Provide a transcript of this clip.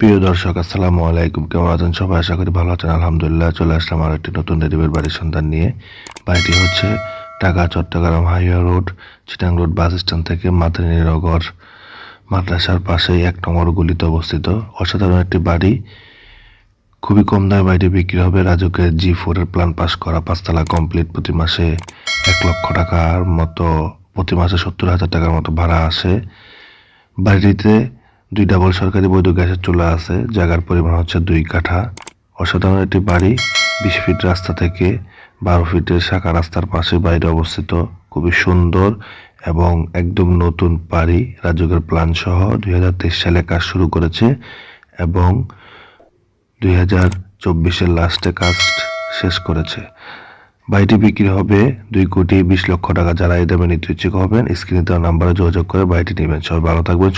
প্রিয় দর্শক, আসসালামু আলাইকুম। কেমন আছেন সবাই? আশা করি ভালো আছেন। আলহামদুলিল্লাহ, চলে আসলাম আর একটি নতুন রেডিমেড বাড়ির সন্ধান নিয়ে। বাড়িটি হচ্ছে Dhaka, Chattogram highway road, Chittagong road bus stand থেকে মাদারীনগর মাদ্রাসার পাশেই এক নম্বর গুলিতে অবস্থিত। অসাধারণ একটি বাড়ি। খুবই কম দামে বাড়িটি বিক্রি হবে। রাজুকের জি ফোরের প্ল্যান পাস করা পাঁচতলা কমপ্লিট প্রতি মাসে এক লক্ষ টাকার মতো, প্রতি মাসে সত্তর হাজার টাকার মতো ভাড়া আসে। বাড়িটিতে দুই ডাবল সরকারি বৈধ গ্যাসের চুলা আছে, জায়গার পরিমাণ হচ্ছে দুই কাঠা। অসাধারণ একটি বাড়ি, বিশ ফিট রাস্তা থেকে বারো ফিটের শাখা রাস্তার পাশে বাড়িটি অবস্থিত। খুবই সুন্দর এবং একদম নতুন বাড়ি রাজুকের প্ল্যান সহ দুই হাজার তেইশ সালে কাজ শুরু করেছে এবং দুই হাজার চব্বিশের লাস্টে কাজ শেষ করেছে। বাড়িটি বিক্রি হবে দুই কোটি বিশ লক্ষ টাকা। যারা এই দামে নিতে ইচ্ছুক হবেন, স্ক্রিনে দেওয়া নাম্বারে যোগাযোগ করে বাড়িটি নেবেন। সবাই ভালো থাকবেন